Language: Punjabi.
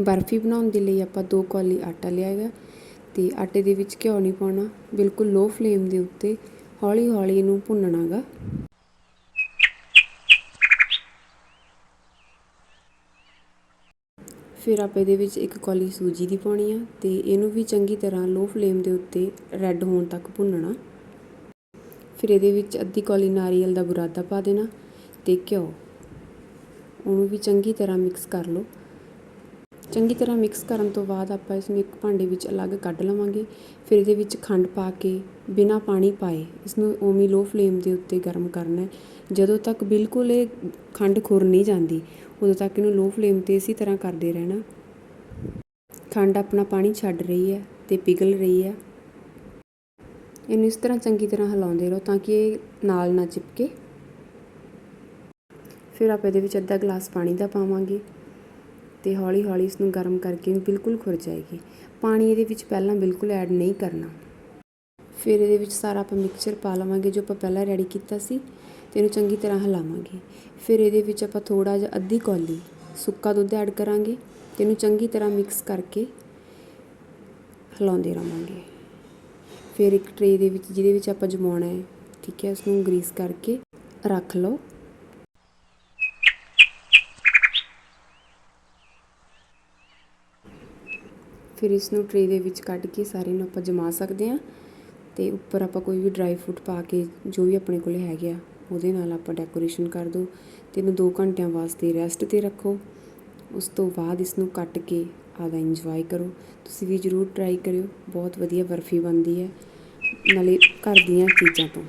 ਬਰਫੀ ਬਣਾਉਣ ਦੇ ਲਈ ਆਪਾਂ 2 ਕੌਲੀ ਆਟਾ ਲਿਆ ਹੈਗਾ ਤੇ ਆਟੇ ਦੇ ਵਿੱਚ ਘਿਓ ਨਹੀਂ ਪਾਉਣਾ, ਬਿਲਕੁਲ ਲੋ ਫਲੇਮ ਦੇ ਉੱਤੇ ਹੌਲੀ ਹੌਲੀ ਇਹਨੂੰ ਭੁੰਨਣਾ ਗਾ ਫਿਰ ਆਪਾਂ ਇਹਦੇ ਵਿੱਚ ਇੱਕ ਕੌਲੀ ਸੂਜੀ ਦੀ ਪਾਉਣੀ ਆ ਤੇ ਇਹਨੂੰ ਵੀ ਚੰਗੀ ਤਰ੍ਹਾਂ ਲੋ ਫਲੇਮ ਦੇ ਉੱਤੇ ਰੈੱਡ ਹੋਣ ਤੱਕ ਭੁੰਨਣਾ। ਫਿਰ ਇਹਦੇ ਵਿੱਚ ਅੱਧੀ ਕੌਲੀ ਨਾਰੀਅਲ ਦਾ ਬੁਰਾਦਾ ਪਾ ਦੇਣਾ ਤੇ ਘਿਓ, ਉਹਨੂੰ ਵੀ ਚੰਗੀ ਤਰ੍ਹਾਂ ਮਿਕਸ ਕਰ ਲਓ। ਚੰਗੀ ਤਰ੍ਹਾਂ ਮਿਕਸ ਕਰਨ ਤੋਂ ਬਾਅਦ ਆਪਾਂ ਇਸਨੂੰ ਇੱਕ ਭਾਂਡੇ ਵਿੱਚ ਅਲੱਗ ਕੱਢ ਲਵਾਂਗੇ। ਫਿਰ ਇਹਦੇ ਵਿੱਚ ਖੰਡ ਪਾ ਕੇ ਬਿਨਾਂ ਪਾਣੀ ਪਾਏ ਇਸ ਨੂੰ ਉਵੇਂ ਲੋ ਫਲੇਮ ਦੇ ਉੱਤੇ ਗਰਮ ਕਰਨਾ ਜਦੋਂ ਤੱਕ ਬਿਲਕੁਲ ਇਹ ਖੰਡ ਖੁਰ ਨਹੀਂ ਜਾਂਦੀ, ਉਦੋਂ ਤੱਕ ਇਹਨੂੰ ਲੋ ਫਲੇਮ ਤੇ ਇਸੇ ਤਰ੍ਹਾਂ ਕਰਦੇ ਰਹਿਣਾ। ਖੰਡ ਆਪਣਾ ਪਾਣੀ ਛੱਡ ਰਹੀ ਹੈ ਤੇ ਪਿਘਲ ਰਹੀ ਹੈ। ਇਹਨੂੰ ਇਸ ਤਰ੍ਹਾਂ ਚੰਗੀ ਤਰ੍ਹਾਂ ਹਿਲਾਉਂਦੇ ਰਹੋ ਤਾਂ ਕਿ ਇਹ ਨਾਲ ਨਾ ਚਿਪਕੇ। ਫਿਰ ਆਪਾਂ ਇਹਦੇ ਵਿੱਚ ਅੱਧਾ ਗਲਾਸ ਪਾਣੀ ਦਾ ਪਾਵਾਂਗੇ। ਅਤੇ ਹੌਲੀ ਹੌਲੀ ਇਸਨੂੰ ਗਰਮ ਕਰਕੇ ਬਿਲਕੁਲ ਖੁਰ ਜਾਏਗੀ। ਪਾਣੀ ਇਹਦੇ ਵਿੱਚ ਪਹਿਲਾਂ ਬਿਲਕੁਲ ਐਡ ਨਹੀਂ ਕਰਨਾ। ਫਿਰ ਇਹਦੇ ਵਿੱਚ ਸਾਰਾ ਆਪਾਂ ਮਿਕਸਚਰ ਪਾ ਲਵਾਂਗੇ ਜੋ ਆਪਾਂ ਪਹਿਲਾਂ ਰੈਡੀ ਕੀਤਾ ਸੀ ਤੇ ਇਹਨੂੰ ਚੰਗੀ ਤਰ੍ਹਾਂ ਹਿਲਾਵਾਂਗੇ। ਫਿਰ ਇਹਦੇ ਵਿੱਚ ਆਪਾਂ ਥੋੜਾ ਜਿਹਾ ਅੱਧੀ ਕੌਲੀ ਸੁੱਕਾ ਦੁੱਧ ਐਡ ਕਰਾਂਗੇ ਤੇ ਇਹਨੂੰ ਚੰਗੀ ਤਰ੍ਹਾਂ ਮਿਕਸ ਕਰਕੇ ਹਿਲਾਉਂਦੇ ਰਹਾਂਗੇ ਫਿਰ ਇੱਕ ਟਰੇ ਦੇ ਵਿੱਚ ਜਿਹਦੇ ਵਿੱਚ ਆਪਾਂ ਜਮਾਉਣਾ ਹੈ, ਠੀਕ ਹੈ ਉਸ ਨੂੰ ਗਰੀਸ ਕਰਕੇ ਰੱਖ ਲਓ। ਫਿਰ ਇਸ ਨੂੰ ਟਰੇ ਦੇ ਵਿੱਚ ਕੱਢ ਕੇ ਸਾਰੇ ਨੂੰ ਆਪਾਂ ਜਮਾ ਸਕਦੇ ਹਾਂ ਤੇ ਉੱਪਰ ਆਪਾਂ ਕੋਈ ਵੀ ਡਰਾਈ ਫਰੂਟ ਪਾ ਕੇ ਜੋ ਵੀ ਆਪਣੇ ਕੋਲੇ ਹੈਗੇ ਆ, ਉਹਦੇ ਨਾਲ ਆਪਾਂ ਡੈਕੋਰੇਸ਼ਨ ਕਰ ਦਿਓ ਤੇ ਇਹਨੂੰ 2 ਘੰਟਿਆਂ ਵਾਸਤੇ ਰੈਸਟ ਤੇ ਰੱਖੋ। ਉਸ ਤੋਂ ਬਾਅਦ ਇਸ ਨੂੰ ਕੱਟ ਕੇ ਆਦਾ ਇੰਜੋਏ ਕਰੋ। ਤੁਸੀਂ ਵੀ ਜਰੂਰ ਟਰਾਈ ਕਰਿਓ, ਬਹੁਤ ਵਧੀਆ ਬਰਫੀ ਬਣਦੀ ਹੈ, ਨਾਲੇ ਘਰ ਦੀਆਂ ਚੀਜ਼ਾਂ ਤੋਂ।